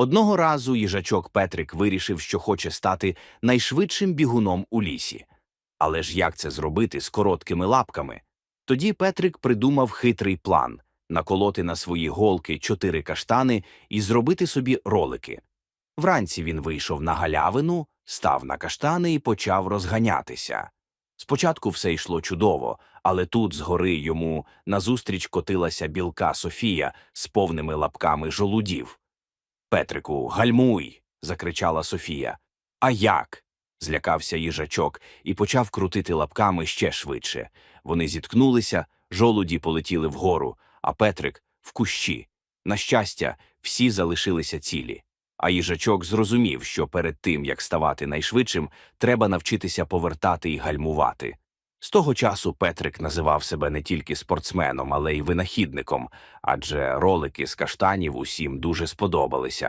Одного разу їжачок Петрик вирішив, що хоче стати найшвидшим бігуном у лісі. Але ж як це зробити з короткими лапками? Тоді Петрик придумав хитрий план наколоти на свої голки чотири каштани і зробити собі ролики. Вранці він вийшов на галявину, став на каштани і почав розганятися. Спочатку все йшло чудово, але тут згори йому назустріч котилася білка Софія з повними лапками жолудів. Петрику, гальмуй. закричала Софія. А як? злякався їжачок і почав крутити лапками ще швидше. Вони зіткнулися, жолуді полетіли вгору, а Петрик в кущі. На щастя, всі залишилися цілі. А їжачок зрозумів, що перед тим, як ставати найшвидшим, треба навчитися повертати і гальмувати. З того часу Петрик називав себе не тільки спортсменом, але й винахідником, адже ролики з каштанів усім дуже сподобалися.